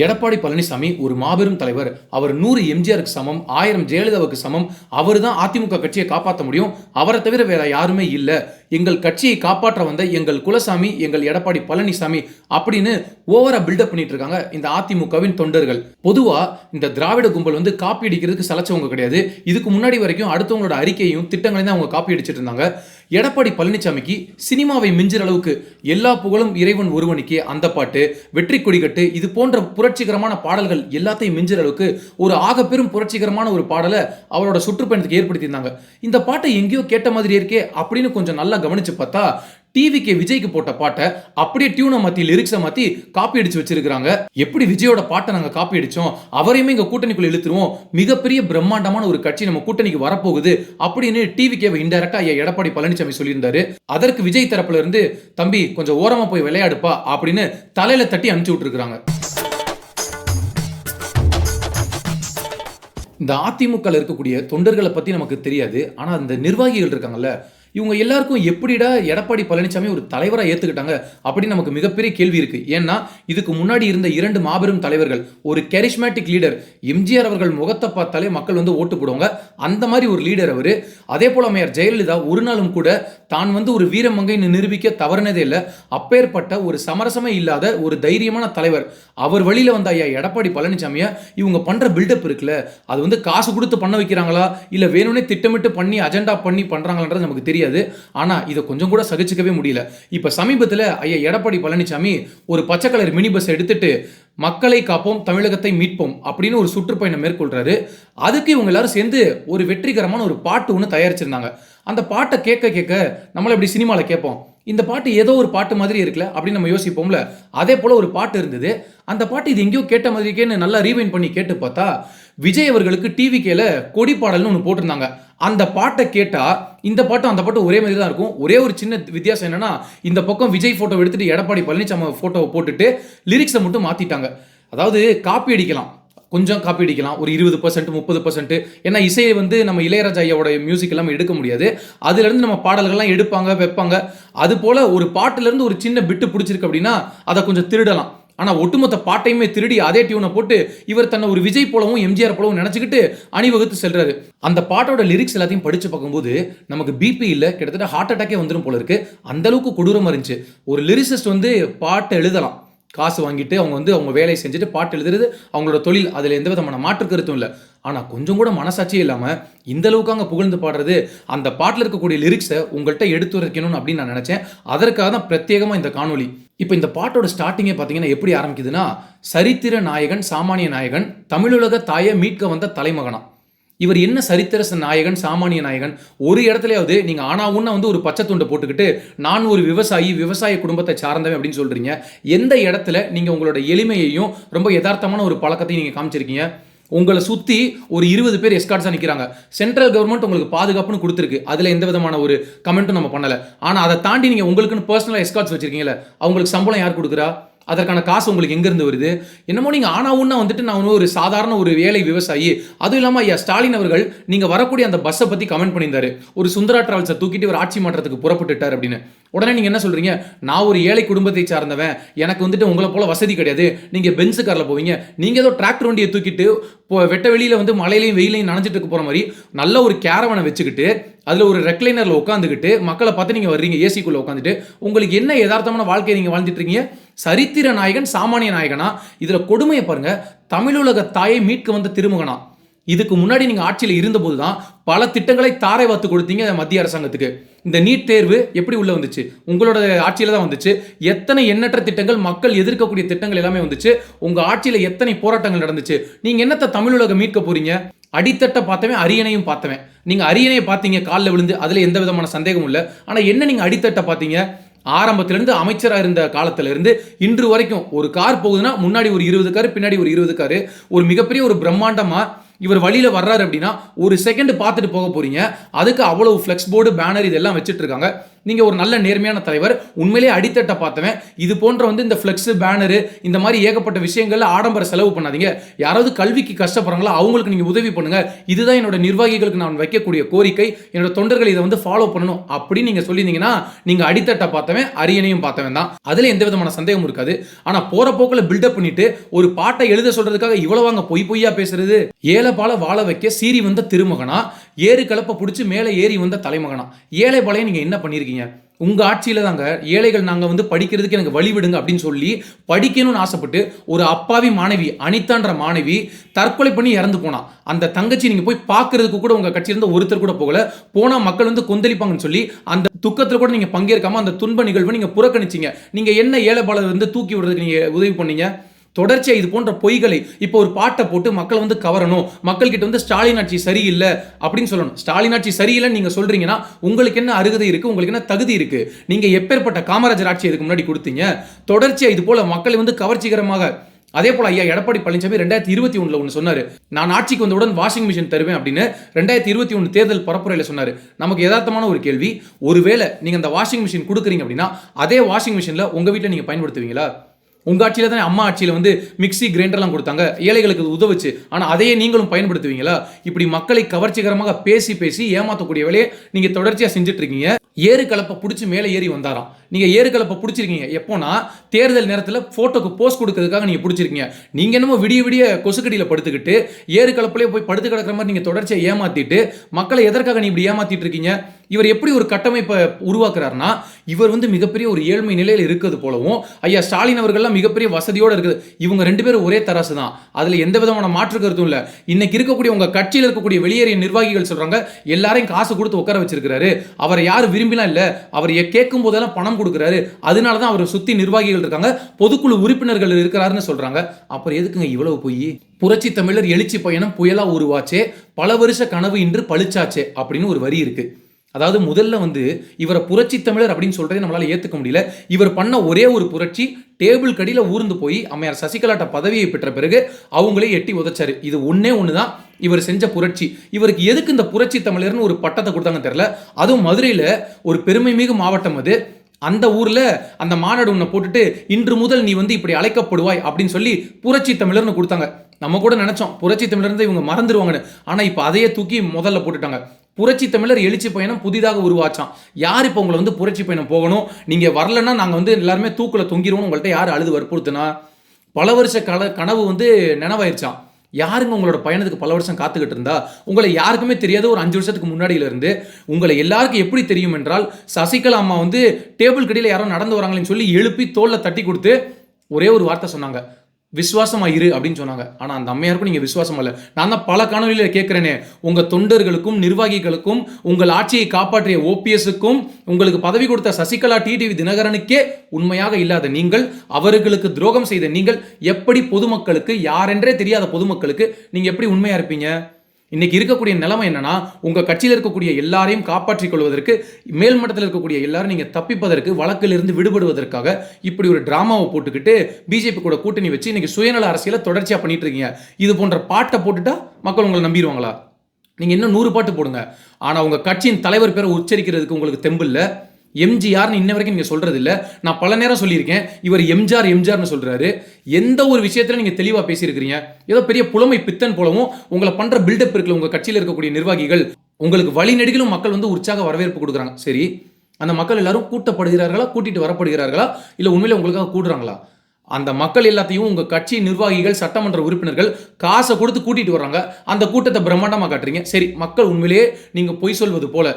எடப்பாடி பழனிசாமி ஒரு மாபெரும் தலைவர். அவர் நூறு எம்ஜிஆருக்கு சமம் ஆயிரம் ஜெயலலிதாவுக்கு சமம். அவர் தான் அதிமுக கட்சியை காப்பாற்ற முடியும். அவரை தவிர வேற யாருமே இல்லை. எங்கள் கட்சியை காப்பாற்ற வந்த எங்கள் குலசாமி எங்கள் எடப்பாடி பழனிசாமி அப்படின்னு ஓவரா பில்டப் பண்ணிட்டு இருக்காங்க இந்த அதிமுகவின் தொண்டர்கள். பொதுவா இந்த திராவிட கும்பல் வந்து காப்பி அடிக்கிறதுக்கு சலைச்சவங்க கிடையாது. இதுக்கு முன்னாடி வரைக்கும் அடுத்தவங்களோட அறிக்கையும் திட்டங்களையும் தான் அவங்க காப்பி அடிச்சிட்டு இருந்தாங்க. எடப்பாடி பழனிசாமிக்கு சினிமாவை மிஞ்சுற அளவுக்கு எல்லா புகழும் இறைவன் ஒருவனுக்கே. அந்த பாட்டு வெற்றி கொடிகட்டு இது போன்ற புரட்சிகரமான பாடல்கள் எல்லாத்தையும் மிஞ்சிற அளவுக்கு ஒரு ஆகப்பெரும் புரட்சிகரமான ஒரு பாடலை அவரோட சுற்றுப்பயணத்துக்கு ஏற்படுத்தியிருந்தாங்க. இந்த பாட்டை எங்கேயோ கேட்ட மாதிரி இருக்கே அப்படின்னு கொஞ்சம் நல்லா கவனிச்சு பார்த்தா டிவிக்கு விஜய்க்கு போட்ட பாட்டை அப்படியே டியூனை மாற்றி லிரிக்ஸை மாற்றி காப்பி அடிச்சு வச்சிருக்கிறாங்க. எப்படி விஜயோட பாட்டை நாங்கள் காப்பி அடித்தோம் அவரையுமே இங்கே கூட்டணிக்குள்ள இழுத்துருவோம். மிகப்பெரிய பிரம்மாண்டமான ஒரு கட்சி நம்ம கூட்டணிக்கு வரப்போகுது அப்படின்னு டிவிக்கே இன்டெரக்டா ஐயா எடப்பாடி பழனிசாமி சொல்லியிருந்தாரு. அதற்கு விஜய் தரப்புல இருந்து தம்பி கொஞ்சம் ஓரமாக போய் விளையாடுப்பா அப்படின்னு தலையில தட்டி அனுப்பிச்சு விட்டுருக்காங்க இந்த அதிமுகவில் இருக்கக்கூடிய தொண்டர்களை பற்றி நமக்கு தெரியாது. ஆனால் அந்த நிர்வாகிகள் இருக்காங்கல்ல இவங்க எல்லாருக்கும் எப்படிடா எடப்பாடி பழனிசாமி ஒரு தலைவராக ஏற்றுக்கிட்டாங்க அப்படின்னு நமக்கு மிகப்பெரிய கேள்வி இருக்கு. ஏன்னா இதுக்கு முன்னாடி இருந்த இரண்டு மாபெரும் தலைவர்கள் ஒரு கெரிஸ்மேட்டிக் லீடர் எம்ஜிஆர் அவர்கள் முகத்தை பார்த்தாலே மக்கள் வந்து ஓட்டு போடுவாங்க. அந்த மாதிரி ஒரு லீடர் அவர். அதே போல் அம்மையார் ஜெயலலிதா ஒரு நாளும் கூட தான் வந்து ஒரு வீரமங்கைன்னு நிரூபிக்க தவறுனதே இல்லை. அப்பேற்பட்ட ஒரு சமரசமே இல்லாத ஒரு தைரியமான தலைவர். அவர் வழியில் வந்த ஐயா எடப்பாடி பழனிசாமியை இவங்க பண்ற பில்டப் இருக்குல்ல அது வந்து காசு கொடுத்து பண்ண வைக்கிறாங்களா? இல்லை வேணும்னே திட்டமிட்டு பண்ணி அஜெண்டா பண்ணி பண்ணுறாங்களான்றது நமக்கு தெரியும் தெரியாது. ஆனா இதை கொஞ்சம் கூட சகிச்சுக்கவே முடியல. இப்ப சமீபத்துல ஐயா எடப்பாடி பழனிசாமி ஒரு பச்சை கலர் மினி பஸ் எடுத்துட்டு மக்களை காப்போம் தமிழகத்தை மீட்போம் அப்படின்னு ஒரு சுற்றுப்பயணம் மேற்கொள்றாரு. அதுக்கு இவங்க எல்லாரும் சேர்ந்து ஒரு வெற்றிகரமான ஒரு பாட்டு ஒன்று தயாரிச்சிருந்தாங்க. அந்த பாட்டை கேட்க கேட்க நம்மளை இப்படி சினிமாவில் கேட்போம்? இந்த பாட்டு ஏதோ ஒரு பாட்டு மாதிரி இருக்குல்ல அப்படின்னு நம்ம யோசிப்போம்ல. அதே போல ஒரு பாட்டு இருந்தது. அந்த பாட்டு இது எங்கேயோ கேட்ட மாதிரிக்கேன்னு நல்லா ரீவைன் பண்ணி கேட்டு பார்த்தா விஜய் அவர்களுக்கு டிவி கேல கொடி பாடல்னு ஒன்று போட்டிருந்தாங்க. அந்த பாட்டை கேட்டால் இந்த பாட்டும் அந்த பாட்டும் ஒரே மாதிரி தான் இருக்கும். ஒரே ஒரு சின்ன வித்தியாசம் என்னென்னா இந்த பக்கம் விஜய் ஃபோட்டோ எடுத்துகிட்டு எடப்பாடி பழனிசாமி ஃபோட்டோவை போட்டுட்டு லிரிக்ஸை மட்டும் மாற்றிட்டாங்க அதாவது காப்பி அடிக்கலாம். கொஞ்சம் காப்பி அடிக்கலாம். ஒரு இருபது பர்சன்ட் முப்பது பர்சன்ட் ஏன்னா இசையை வந்து நம்ம இளையராஜா ஐயாவோட மியூசிக் எல்லாமே எடுக்க முடியாது. அதுலேருந்து நம்ம பாடல்கள்லாம் எடுப்பாங்க வைப்பாங்க. அது போல் ஒரு பாட்டிலேருந்து ஒரு சின்ன பிட்டு பிடிச்சிருக்கு அப்படின்னா அதை கொஞ்சம் திருடலாம். ஆனால் ஒட்டுமொத்த பாட்டையுமே திருடி அதே டியூனை போட்டு இவர் தன்னை ஒரு விஜய் போலவும் எம்ஜிஆர் போலவும் நினச்சிக்கிட்டு அணிவகுத்து செல்றாரு. அந்த பாட்டோட லிரிக்ஸ் எல்லாத்தையும் படித்து பார்க்கும்போது நமக்கு பிபி இல்லை கிட்டத்தட்ட ஹார்ட் அட்டாக்கே வந்துடும் போல இருக்கு. அந்த அளவுக்கு கொடூரமாக இருந்துச்சு. ஒரு லிரிசிஸ்ட் வந்து பாட்டை எழுதலாம். காசு வாங்கிட்டு அவங்க வந்து அவங்க வேலையை செஞ்சுட்டு பாட்டு எழுதுறது அவங்களோட தொழில். அதில் எந்த விதமான மாற்று கருத்தும் இல்லை. ஆனால் கொஞ்சம் கூட மனசாட்சியே இல்லாமல் இந்த அளவுக்கு அங்கே புகழ்ந்து பாடுறது அந்த பாட்டில் இருக்கக்கூடிய லிரிக்ஸை உங்கள்கிட்ட எடுத்து வரைக்கணும்னு அப்படின்னு நான் நினச்சேன். அதற்காக தான் பிரத்யேகமாக இந்த காணொலி இப்போ இந்த பாட்டோட ஸ்டார்டிங்கே பார்த்தீங்கன்னா எப்படி ஆரம்பிக்குதுன்னா சரித்திர நாயகன் சாமானிய நாயகன் தமிழுலக தாயை மீட்க வந்த தலைமகனா. இவர் என்ன சரித்திர நாயகன் சாமானிய நாயகன்? ஒரு இடத்துலயாவது நீங்கள் ஆனா வந்து ஒரு பச்சை துண்டை போட்டுக்கிட்டு நான் ஒரு விவசாயி விவசாய குடும்பத்தை சார்ந்தவன் அப்படின்னு சொல்கிறீங்க எந்த இடத்துல நீங்கள் உங்களோட எளிமையையும் ரொம்ப யதார்த்தமான ஒரு பழக்கத்தையும் நீங்கள் காமிச்சிருக்கீங்க? உங்களை சுற்றி ஒரு இருபது பேர் எஸ்கார்ட்ஸாக நிற்கிறாங்க சென்ட்ரல் கவர்மெண்ட் உங்களுக்கு பாதுகாப்புன்னு கொடுத்துருக்கு. அதில் எந்த விதமான ஒரு கமெண்ட்டும் நம்ம பண்ணலை. ஆனால் அதை தாண்டி நீங்கள் உங்களுக்குன்னு பர்சனலாக எஸ்கார்ட்ஸ் வச்சிருக்கீங்களே அவங்களுக்கு சம்பளம் யார் கொடுக்குறா? அதற்கான காசு உங்களுக்கு எங்கேருந்து வருது? என்னமோ நீங்கள் ஆனாவுன்னா வந்துட்டு நான் ஒரு சாதாரண ஒரு வேலை விவசாயி. அதுவும் இல்லாமல் ஐயா ஸ்டாலின் அவர்கள் நீங்கள் வரக்கூடிய அந்த பஸ்ஸை பற்றி கமெண்ட் பண்ணியிருந்தாரு. ஒரு சுந்தரா டிராவல்ஸை தூக்கிட்டு ஒரு ஆட்சி மாற்றத்துக்கு புறப்பட்டுட்டார் அப்படின்னு. உடனே நீங்கள் என்ன சொல்கிறீங்க நான் ஒரு ஏழை குடும்பத்தை சார்ந்தவன். எனக்கு வந்துட்டு உங்களை போல வசதி கிடையாது. நீங்கள் பென்ஸு காரில் போவீங்க. நீங்கள் ஏதோ டிராக்டர் வண்டியை தூக்கிட்டு வெட்ட வெளியில் வந்து மழையிலையும் வெயிலையும் நனைஞ்சிட்டு போகிற மாதிரி நல்ல ஒரு கேரவனை வச்சுக்கிட்டு அதில் ஒரு ரெக்லைனரில் உட்காந்துக்கிட்டு மக்களை பார்த்து நீங்கள் வர்றீங்க ஏசிக்குள்ளே உட்காந்துட்டு உங்களுக்கு என்ன யதார்த்தமான வாழ்க்கையை நீங்கள் வாழ்ந்துட்டு இருக்கீங்க? சரித்திர நாயகன் சாமானிய நாயகனா? இதில் கொடுமையை பாருங்கள் தமிழுலக தாயை மீட்க வந்த திருமுகனா? இதுக்கு முன்னாடி நீங்கள் ஆட்சியில் இருந்தபோது தான் பல திட்டங்களை தாரை வாத்து கொடுத்தீங்க மத்திய அரசாங்கத்துக்கு. இந்த நீட் தேர்வு எப்படி உள்ளே வந்துச்சு? உங்களோட ஆட்சியில் தான் வந்துச்சு. எத்தனை எண்ணற்ற திட்டங்கள் மக்கள் எதிர்க்கக்கூடிய திட்டங்கள் எல்லாமே வந்துச்சு. உங்கள் ஆட்சியில் எத்தனை போராட்டங்கள் நடந்துச்சு? நீங்கள் என்னத்தை தமிழ் உலகம் மீட்க போகிறீங்க அடித்தட்டை பார்த்தவன் அரியணையும் பார்த்தவன். நீங்கள் அரியணையை பார்த்தீங்க காலில் விழுந்து அதில் எந்த விதமான சந்தேகமும் இல்லை. ஆனால் என்ன நீங்கள் அடித்தட்டை பார்த்தீங்க? ஆரம்பத்திலேருந்து அமைச்சராக இருந்த காலத்திலேருந்து இன்று வரைக்கும் ஒரு கார் போகுதுன்னா முன்னாடி ஒரு இருபது கார் பின்னாடி ஒரு இருபது கார். ஒரு மிகப்பெரிய ஒரு பிரம்மாண்டமாக இவர் வழியில் வர்றாரு அப்படின்னா ஒரு செகண்ட் பார்த்துட்டு போக போறீங்க. அதுக்கு அவ்வளவு ஃப்ளெக்ஸ் போர்டு பேனர் இதெல்லாம் வச்சுட்டு இருக்காங்க நீங்கள் ஒரு நல்ல நேர்மையான தலைவர் உண்மையிலேயே அடித்தட்ட பார்த்தவன் இது போன்ற வந்து இந்த ஃப்ளெக்ஸ் பேனரு இந்த மாதிரி ஏகப்பட்ட விஷயங்களில் ஆடம்பர செலவு பண்ணாதீங்க. யாராவது கல்விக்கு கஷ்டப்படுறாங்களோ அவங்களுக்கு நீங்கள் உதவி பண்ணுங்க. இதுதான் என்னோட நிர்வாகிகளுக்கு நான் வைக்கக்கூடிய கோரிக்கை. என்னோட தொண்டர்கள் இதை வந்து ஃபாலோ பண்ணணும் அப்படின்னு நீங்கள் சொல்லியிருந்தீங்கன்னா நீங்கள் அடித்தட்ட பார்த்தவன் அரியணையும் பார்த்தவன் தான். அதில் எந்த விதமான சந்தேகமும் இருக்காது. ஆனால் போகிற போக்கில் பில்டப் பண்ணிட்டு ஒரு பாட்டை எழுத சொல்றதுக்காக இவ்வளவு வாங்க பொய் பொய்யா பேசுறது? ஏழை பால வாழ வைக்க சீறி வந்த திருமகனா? ஏறு கலப்பை பிடிச்சி மேலே ஏறி வந்த தலைமகனா? ஏழை பாலையை நீங்க என்ன பண்ணியிருக்கீங்க உங்க ஆட்சியில தாங்க ஏழைகள் நாங்கள் வந்து படிக்கிறதுக்கு எனக்கு வழி விடுங்க அப்படின்னு சொல்லி படிக்கணும்னு ஆசைப்பட்டு ஒரு அப்பாவி மாணவி அனிதான்ற மாணவி தற்கொலை பண்ணி இறந்து போனா. அந்த தங்கச்சி நீங்க போய் பார்க்கறதுக்கு கூட உங்க கட்சியிலேருந்து ஒருத்தர் கூட போகல. போனால் மக்கள் வந்து கொந்தளிப்பாங்கன்னு சொல்லி அந்த துக்கத்தில் கூட நீங்க பங்கேற்காம அந்த துன்ப நிகழ்வை நீங்கள் புறக்கணிச்சீங்க. நீங்க என்ன ஏழைப்பாளர் வந்து தூக்கி விடுறதுக்கு நீங்க உதவி பண்ணீங்க? தொடர்ச்சியாக இது போன்ற பொய்களை இப்போ ஒரு பாட்டை போட்டு மக்களை வந்து கவரணும். மக்கள் கிட்ட வந்து ஸ்டாலின் ஆட்சி சரியில்லை அப்படின்னு சொல்லணும். ஸ்டாலின் ஆட்சி சரியில்லைன்னு நீங்கள் சொல்கிறீங்கன்னா உங்களுக்கு என்ன அருகதை இருக்குது உங்களுக்கு என்ன தகுதி இருக்குது நீங்கள் எப்பேற்பட்ட காமராஜர் ஆட்சி இதுக்கு முன்னாடி கொடுத்தீங்க. தொடர்ச்சியாக இது போல மக்களை வந்து கவர்ச்சிகரமாக அதே போல ஐயா எடப்பாடி பழனிசாமி ரெண்டாயிரத்தி இருபத்தி ஒன்றில் ஒன்று சொன்னார். நான் ஆட்சிக்கு வந்தவுடன் வாஷிங் மிஷின் தருவேன் அப்படின்னு ரெண்டாயிரத்தி இருபத்தி ஒன்று தேர்தல் பரப்புரையில் சொன்னார். நமக்கு யதார்த்தமான ஒரு கேள்வி. ஒருவேளை நீங்கள் அந்த வாஷிங் மிஷின் கொடுக்குறீங்க அப்படின்னா அதே வாஷிங் மிஷினில் உங்கள் வீட்டில் நீங்கள் பயன்படுத்துவீங்களா? உங்கள் ஆட்சியில் தானே அம்மா ஆட்சியில் வந்து மிக்ஸி கிரைண்டர்லாம் கொடுத்தாங்க. ஏழைகளுக்கு உதவுச்சு. ஆனால் அதையே நீங்களும் பயன்படுத்துவீங்களா? இப்படி மக்களை கவர்ச்சிகரமாக பேசி பேசி ஏமாற்றக்கூடிய வேலையை நீங்கள் தொடர்ச்சியாக செஞ்சுட்டு இருக்கீங்க ஏறு கலப்பை பிடிச்சி மேலே ஏறி வந்தாராம். நீங்கள் ஏறு கலப்பை பிடிச்சிருக்கீங்க. எப்போனா தேர்தல் நேரத்தில் ஃபோட்டோக்கு போஸ்ட் கொடுக்கறதுக்காக நீங்கள் பிடிச்சிருக்கீங்க. நீங்கள் என்னமோ விடிய விடிய கொசுக்கடியில் படுத்துக்கிட்டு ஏறு கலப்பிலே போய் படுத்து கிடக்கிற மாதிரி நீங்கள் தொடர்ச்சியாக ஏமாற்றிட்டு மக்களை எதற்காக நீ இப்படி ஏமாற்றிட்டு இருக்கீங்க இவர் எப்படி ஒரு கட்டமைப்பை உருவாக்குறாருன்னா இவர் வந்து மிகப்பெரிய ஒரு ஏழ்மை நிலையில் இருக்கிறது போலவும் ஐயா ஸ்டாலின் அவர்கள்லாம் மிகப்பெரிய வசதியோடு இருக்குது. இவங்க ரெண்டு பேரும் ஒரே தராசு தான். அதில் எந்த விதமான மாற்று கருத்தும் இல்லை. இன்னைக்கு இருக்கக்கூடிய உங்கள் கட்சியில் இருக்கக்கூடிய வெளியேறிய நிர்வாகிகள் சொல்கிறாங்க எல்லாரையும் காசு கொடுத்து உட்கார வச்சிருக்கிறாரு. அவரை யாரும் விரும்பினா இல்லை. அவர் கேட்கும் போதெல்லாம் பணம் கொடுக்குறாரு. அதனால தான் அவரை சுற்றி நிர்வாகிகள் இருக்காங்க. பொதுக்குழு உறுப்பினர்கள் இருக்கிறாருன்னு சொல்கிறாங்க அப்புறம் எதுக்குங்க இவ்வளவு போய்? புரட்சி தமிழர் எழுச்சி பயணம் புயலா உருவாச்சே பல வருஷ கனவு இன்று பளிச்சாச்சே அப்படின்னு ஒரு வரி இருக்குது அதாவது முதல்ல வந்து இவரை புரட்சி தமிழர் அப்படின்னு சொல்றதை நம்மளால ஏத்துக்க முடியல. இவர் பண்ண ஒரே ஒரு புரட்சி டேபிள் கடியில ஊர்ந்து போய் அம்மையார் சசிகலாட்ட பதவியை பெற்ற பிறகு அவங்களே எட்டி உதச்சாரு. இது ஒன்றே ஒன்று தான் இவர் செஞ்ச புரட்சி. இவருக்கு எதுக்கு இந்த புரட்சி தமிழர்னு ஒரு பட்டத்தை கொடுத்தாங்க தெரியல. அதுவும் மதுரையில ஒரு பெருமை மிகு மாவட்டம் அது. அந்த ஊரில் அந்த மாநாடு உன்னை போட்டுட்டு இன்று முதல் நீ வந்து இப்படி அழைக்கப்படுவாய் அப்படின்னு சொல்லி புரட்சி தமிழர்னு கொடுத்தாங்க. நம்ம கூட நினச்சோம் புரட்சி தமிழர் இவங்க மறந்துடுவாங்கன்னு ஆனால் இப்போ அதையே தூக்கி முதல்ல போட்டுட்டாங்க. புரட்சி தமிழர் எழுச்சி பயணம் புதிதாக உருவாச்சான் யார் இப்போ உங்களை வந்து புரட்சி பயணம் போகணும்? நீங்கள் வரலன்னா நாங்கள் வந்து எல்லாருமே தூக்கில் தொங்கிடுவோம் உங்கள்கிட்ட யார் அழுது வற்புறுத்துனா? பல வருஷ கல கனவு வந்து நினைவாயிருச்சான் யாருங்க உங்களோட பயணத்துக்கு பல வருஷம் காத்துக்கிட்டு இருந்தா? உங்களை யாருக்குமே தெரியாத ஒரு அஞ்சு வருஷத்துக்கு முன்னாடியில இருந்து உங்களை எல்லாருக்கும் எப்படி தெரியும் என்றால் சசிகலா அம்மா வந்து டேபிள் கடியில் யாரோ நடந்து வராங்களேன்னு சொல்லி எழுப்பி தோலை தட்டி கொடுத்து ஒரே ஒரு வார்த்தை சொன்னாங்க. விசுவாசமாக இரு அப்படின்னு சொன்னாங்க. ஆனால் அந்த அம்மையாருக்கும் நீங்கள் விசுவாசம் இல்லை. நான் தான் பல காணொலியில் கேட்குறேனே உங்கள் தொண்டர்களுக்கும் நிர்வாகிகளுக்கும் உங்கள் ஆட்சியை காப்பாற்றிய ஓபிஎஸுக்கும் உங்களுக்கு பதவி கொடுத்த சசிகலா டிடிவி தினகரனுக்கே உண்மையாக இல்லாத நீங்கள் அவர்களுக்கு துரோகம் செய்த நீங்கள் எப்படி பொதுமக்களுக்கு யாரென்றே தெரியாத பொதுமக்களுக்கு நீங்கள் எப்படி உண்மையாக இருப்பீங்க? இன்னைக்கு இருக்கக்கூடிய நிலைமை என்னன்னா உங்க கட்சியில் இருக்கக்கூடிய எல்லாரையும் காப்பாற்றிக் கொள்வதற்கு மேல்மட்டத்தில் இருக்கக்கூடிய எல்லாரும் நீங்க தப்பிப்பதற்கு வழக்கிலிருந்து விடுபடுவதற்காக இப்படி ஒரு டிராமாவை போட்டுக்கிட்டு பிஜேபி கூட கூட்டணி வச்சு இன்னைக்கு சுயநல அரசியலை தொடர்ச்சியா பண்ணிட்டு இருக்கீங்க. இது போன்ற பாட்டை போட்டுட்டா மக்கள் உங்களை நம்பிடுவாங்களா? நீங்க இன்னும் நூறு பாட்டு போடுங்க. ஆனா உங்க கட்சியின் தலைவர் பேரை உச்சரிக்கிறதுக்கு உங்களுக்கு தெம்பு இல்லை எம்ஜிஆர்னு இன்ன வரைக்கும் நீங்கள் சொல்கிறது இல்லை நான் பல நேரம் சொல்லியிருக்கேன். இவர் எம்ஜிஆர் எம்ஜிஆர்னு சொல்கிறாரு எந்த ஒரு விஷயத்தில் நீங்கள் தெளிவாக பேசியிருக்கிறீங்க? ஏதோ பெரிய புலமை பித்தன் போலவும் உங்களை பண்ணுற பில்டப் இருக்குல்ல உங்கள் கட்சியில் இருக்கக்கூடிய நிர்வாகிகள் உங்களுக்கு வழிநெடுகிலும் மக்கள் வந்து உற்சாக வரவேற்பு கொடுக்குறாங்க. சரி அந்த மக்கள் எல்லாரும் கூட்டப்படுகிறார்களா கூட்டிட்டு வரப்படுகிறார்களா இல்லை உண்மையில உங்களுக்காக கூடுறாங்களா? அந்த மக்கள் எல்லாத்தையும் உங்கள் கட்சி நிர்வாகிகள் சட்டமன்ற உறுப்பினர்கள் காசை கொடுத்து கூட்டிகிட்டு வர்றாங்க. அந்த கூட்டத்தை பிரம்மாண்டமாக காட்டுறீங்க. சரி மக்கள் உண்மையிலேயே நீங்கள் பொய் சொல்வது போல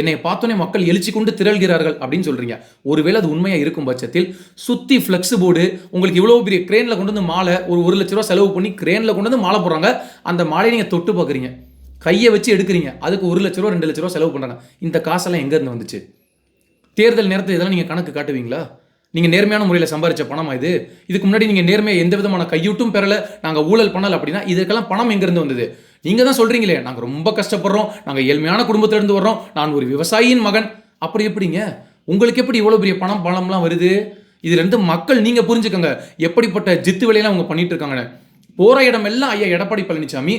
என்னை பார்த்தோன்னே மக்கள் எழுச்சி கொண்டு திரள்கிறார்கள் அப்படின்னு சொல்றீங்க. ஒருவேளை அது உண்மையா இருக்கும் பட்சத்தில் சுத்தி ஃப்ளெக்ஸ் போர்டு உங்களுக்கு இவ்வளவு பெரிய கிரேன்ல கொண்டு வந்து மாலை ஒரு ஒரு லட்ச ரூபா செலவு பண்ணி கிரேன்ல கொண்டு வந்து மாலை போடுறாங்க. அந்த மாலையை நீங்க தொட்டு பார்க்குறீங்க கையை வச்சு எடுக்கிறீங்க. அதுக்கு ஒரு லட்ச ரூபா ரெண்டு லட்ச ரூபா செலவு பண்ணுறாங்க இந்த காசெல்லாம் எங்க இருந்து வந்துச்சு? தேர்தல் நேரத்தில் இதெல்லாம் நீங்கள் கணக்கு காட்டுவீங்களா? நீங்கள் நேர்மையான முறையில் சம்பாரிச்ச பணமா இது? இதுக்கு முன்னாடி நீங்கள் நேர்மையாக எந்த விதமான கையூட்டும் பெறல. நாங்கள் ஊழல் பண்ணல அப்படின்னா இதுக்கெல்லாம் பணம் எங்கேருந்து வந்தது? நீங்கள் தான் சொல்கிறீங்களே நாங்கள் ரொம்ப கஷ்டப்படுறோம் நாங்கள் ஏழ்மையான குடும்பத்திலேருந்து வர்றோம் நான் ஒரு விவசாயியின் மகன். அப்படி எப்படிங்க? உங்களுக்கு எப்படி இவ்வளோ பெரிய பணம் பணம்லாம் வருது? இது ரெண்டு மக்கள் நீங்கள் புரிஞ்சுக்கோங்க. எப்படிப்பட்ட ஜித்து வேலையெல்லாம் அவங்க பண்ணிட்டு இருக்காங்கன்னு போகிற இடமெல்லாம் ஐயா எடப்பாடி பழனிசாமி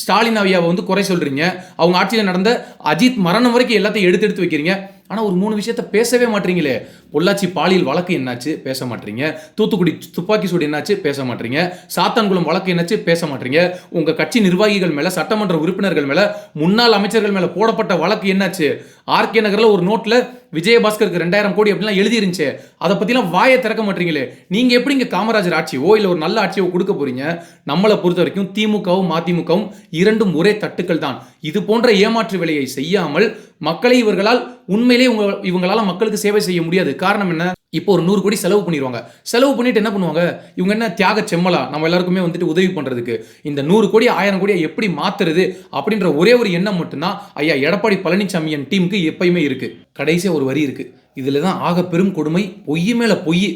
ஸ்டாலின் ஐயாவை வந்து குறை சொல்றீங்க. அவங்க ஆட்சியில் நடந்த அஜித் மரணம் வரைக்கும் எல்லாத்தையும் எடுத்து எடுத்து வைக்கிறீங்க. ஆனால் ஒரு மூணு விஷயத்த பேசவே மாட்டீங்களே. பொள்ளாச்சி பாலியல் வழக்கு என்னாச்சு? பேச மாட்டீங்க. தூத்துக்குடி துப்பாக்கி சூடு என்னாச்சு? பேச மாட்டீங்க. சாத்தான்குளம் வழக்கு என்னாச்சு? பேச மாட்டீங்க. உங்க கட்சி நிர்வாகிகள் மேல சட்டமன்ற உறுப்பினர்கள் மேல முன்னாள் அமைச்சர்கள் மேல போடப்பட்ட வழக்கு என்னாச்சு? ஆர்கே நகரில் ஒரு நோட்ல விஜயபாஸ்கருக்கு ரெண்டாயிரம் கோடி அப்படிலாம் எழுதி இருந்துச்சு அதை பற்றிலாம் வாயை திறக்க மாட்டீங்களே. நீங்க எப்படி இங்கே காமராஜர் ஆட்சியோ இல்லை ஒரு நல்ல ஆட்சியோ கொடுக்க போறீங்க? நம்மளை பொறுத்த வரைக்கும் திமுகவும் மதிமுகவும் இரண்டும் ஒரே தட்டுக்கள் தான். இது போன்ற ஏமாற்று வேலையை செய்யாமல் மக்களை இவர்களால் உண்மையிலே இவங்க இவங்களால மக்களுக்கு சேவை செய்ய முடியாது. காரணம் என்ன? இப்போ ஒரு நூறு கோடி செலவு பண்ணிடுவாங்க செலவு பண்ணிட்டு என்ன பண்ணுவாங்க? இவங்க என்ன தியாக செம்மலா? நம்ம எல்லாருக்குமே வந்துட்டு உதவி பண்ணுறதுக்கு இந்த நூறு கோடி ஆயிரம் கோடியை எப்படி மாத்துறது? அப்படின்ற ஒரே ஒரு எண்ணம் மட்டும்தான் ஐயா எடப்பாடி பழனிசாமி என் டீமுக்கு எப்பயுமே இருக்கு. கடைசியாக ஒரு வரி இருக்கு. இதில் தான் ஆக பெரும் கொடுமை பொய் மேல பொய்.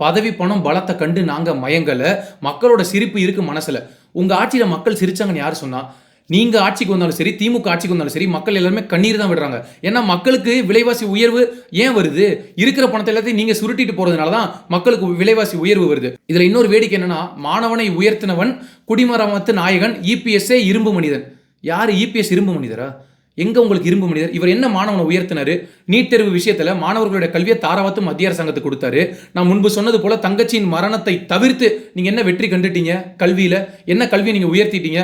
பதவி பணம் பலத்தை கண்டு நாங்கள் மயங்கலை. மக்களோட சிரிப்பு இருக்கு மனசில். உங்கள் ஆட்சியில் மக்கள் சிரிச்சாங்கன்னு யார் சொன்னால் நீங்க ஆட்சிக்கு வந்தாலும் சரி திமுக ஆட்சிக்கு வந்தாலும் சரி மக்கள் எல்லாருமே கண்ணீர் தான் விடுறாங்க. ஏன்னா மக்களுக்கு விலைவாசி உயர்வு ஏன் வருது? இருக்கிற பணத்தை எல்லாத்தையும் நீங்க சுருட்டிட்டு போறதுனால தான் மக்களுக்கு விலைவாசி உயர்வு வருது. இதுல இன்னொரு வேடிக்கை என்னன்னா மாணவனை உயர்த்தினவன் குடிமரமத்து நாயகன் இபிஎஸ்ஏ இரும்பு மனிதன். யார் இபிஎஸ் இரும்பு மனிதரா? எங்க உங்களுக்கு இரும்பு மனிதர்? இவர் என்ன மாணவனை உயர்த்தினாரு? நீட் தேர்வு விஷயத்துல மாணவர்களுடைய கல்வியை தாராவத்து மத்திய அரசாங்கத்துக்கு கொடுத்தாரு. நான் முன்பு சொன்னது போல தங்கச்சியின் மரணத்தை தவிர்த்து நீங்க என்ன வெற்றி கண்டுட்டீங்க? கல்வியில? என்ன கல்வியை நீங்க உயர்த்திட்டீங்க?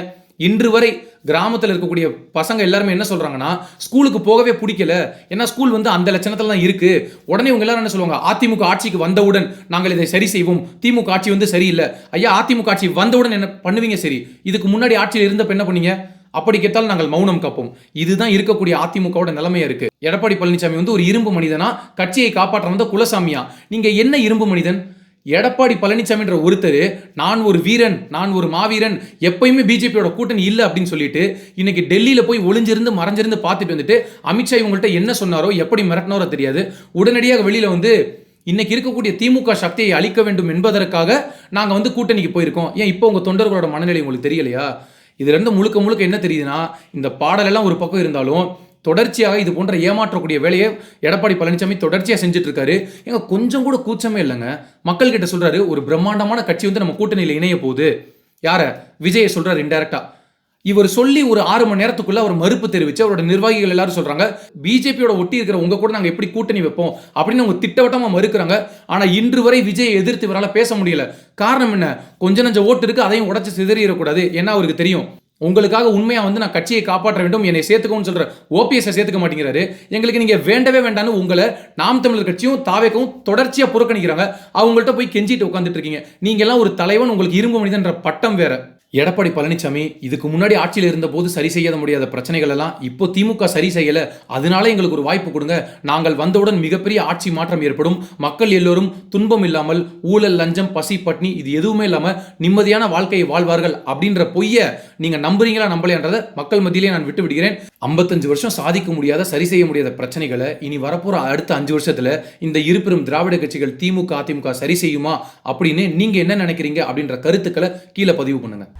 இன்று வரை கிராமத்தில் இருக்கக்கூடிய பசங்க எல்லாருமே என்ன சொல்கிறாங்கன்னா ஸ்கூலுக்கு போகவே பிடிக்கல. ஏன்னா ஸ்கூல் வந்து அந்த லட்சணத்தில் தான் இருக்குது உடனே இவங்க எல்லாரும் என்ன சொல்லுவாங்க அதிமுக ஆட்சிக்கு வந்தவுடன் நாங்கள் இதை சரி செய்வோம். திமுக ஆட்சி வந்து சரியில்லை. ஐயா அதிமுக ஆட்சி வந்தவுடன் என்ன பண்ணுவீங்க சரி? இதுக்கு முன்னாடி ஆட்சியில் இருந்தப்ப என்ன பண்ணீங்க? அப்படி கேட்டால் நாங்கள் மௌனம் காப்போம். இதுதான் இருக்கக்கூடிய அதிமுகவோட நிலைமையா இருக்கு. எடப்பாடி பழனிசாமி வந்து ஒரு இரும்பு மனிதனா கட்சியை காப்பாற்ற வந்த குலசாமியா? நீங்க என்ன இரும்பு மனிதன்? எடப்பாடி பழனிசாமின்ற ஒருத்தர் நான் ஒரு வீரன் நான் ஒரு மாவீரன் எப்பயுமே பிஜேபியோட கூட்டணி இல்லை அப்படின்னு சொல்லிட்டு இன்னைக்கு டெல்லியில் போய் ஒளிஞ்சிருந்து மறைஞ்சிருந்து பார்த்துட்டு வந்துட்டு அமித்ஷா இவங்கள்ட்ட என்ன சொன்னாரோ எப்படி மிரட்டினாரோ தெரியாது. உடனடியாக வெளியில் வந்து இன்னைக்கு இருக்கக்கூடிய திமுக சக்தியை அழிக்க வேண்டும் என்பதற்காக நாங்கள் வந்து கூட்டணிக்கு போயிருக்கோம். ஏன் இப்போ உங்கள் தொண்டர்களோட மனநிலை உங்களுக்கு தெரியலையா? இதுலேருந்து முழுக்க முழுக்க என்ன தெரியுதுன்னா இந்த பாடலெல்லாம் ஒரு பக்கம் இருந்தாலும் தொடர்ச்சியாக இது போன்ற ஏமாற்றக்கூடிய வேலையை எடப்பாடி பழனிசாமி தொடர்ச்சியாக செஞ்சுட்டு இருக்காரு எங்க கொஞ்சம் கூட கூச்சமே இல்லைங்க. மக்கள்கிட்ட சொல்றாரு ஒரு பிரம்மாண்டமான கட்சி வந்து நம்ம கூட்டணியில் இணைய போகுது. யார? விஜயை சொல்றாரு இன்டெரக்டா இவர் சொல்லி ஒரு ஆறு மணி நேரத்துக்குள்ள அவர் மறுப்பு தெரிவிச்சு அவரோட நிர்வாகிகள் எல்லாரும் சொல்றாங்க பிஜேபியோட ஒட்டி இருக்கிற உங்க கூட நாங்க எப்படி கூட்டணி வைப்போம் அப்படின்னு அவங்க திட்டவட்டமா மறுக்கிறாங்க. ஆனா இன்று வரை விஜயை எதிர்த்து இவரால் பேச முடியல. காரணம் என்ன? கொஞ்ச நஞ்ச ஓட்டு இருக்கு அதையும் உடச்சு சிதறிடக்கூடாது. ஏன்னா அவருக்கு தெரியும்? உங்களுக்காக உண்மையாக வந்து நான் கட்சியை காப்பாற்ற வேண்டும் என்னை சேர்த்துக்கோன்னு சொல்கிற ஓபிஎஸ்ஸை சேர்த்துக்க மாட்டேங்கிறாரு. எங்களுக்கு நீங்கள் வேண்டவே வேண்டாம்னு உங்களை நாம் தமிழர் கட்சியும் தாவேக்கவும் தொடர்ச்சியாக புறக்கணிக்கிறாங்க. அவங்கள்ட்ட போய் கெஞ்சிட்டு உட்காந்துட்டு இருக்கீங்க. நீங்கள்லாம் ஒரு தலைவன் உங்களுக்கு இரும்பு மனிதன்ற பட்டம் வேற. எடப்பாடி பழனிசாமி இதுக்கு முன்னாடி ஆட்சியில் இருந்தபோது சரி செய்ய முடியாத பிரச்சனைகள் எல்லாம் இப்போ திமுக சரி செய்யலை. அதனால எங்களுக்கு ஒரு வாய்ப்பு கொடுங்க. நாங்கள் வந்தவுடன் மிகப்பெரிய ஆட்சி மாற்றம் ஏற்படும். மக்கள் எல்லோரும் துன்பம் இல்லாமல் ஊழல் லஞ்சம் பசி பட்னி இது எதுவுமே இல்லாமல் நிம்மதியான வாழ்க்கையை வாழ்வார்கள் அப்படின்ற பொய்யை நீங்கள் நம்புறீங்களா நம்பலையான்றதை மக்கள் மத்தியிலே நான் விட்டு விடுகிறேன். ஐம்பத்தஞ்சு வருஷம் சாதிக்க முடியாத சரி செய்ய முடியாத பிரச்சனைகளை இனி வரப்போகிற அடுத்த அஞ்சு வருஷத்தில் இந்த இருபெரும் திராவிட கட்சிகள் திமுக அதிமுக சரி செய்யுமா அப்படின்னு நீங்கள் என்ன நினைக்கிறீங்க அப்படின்ற கருத்துக்களை கீழே பதிவு பண்ணுங்கள்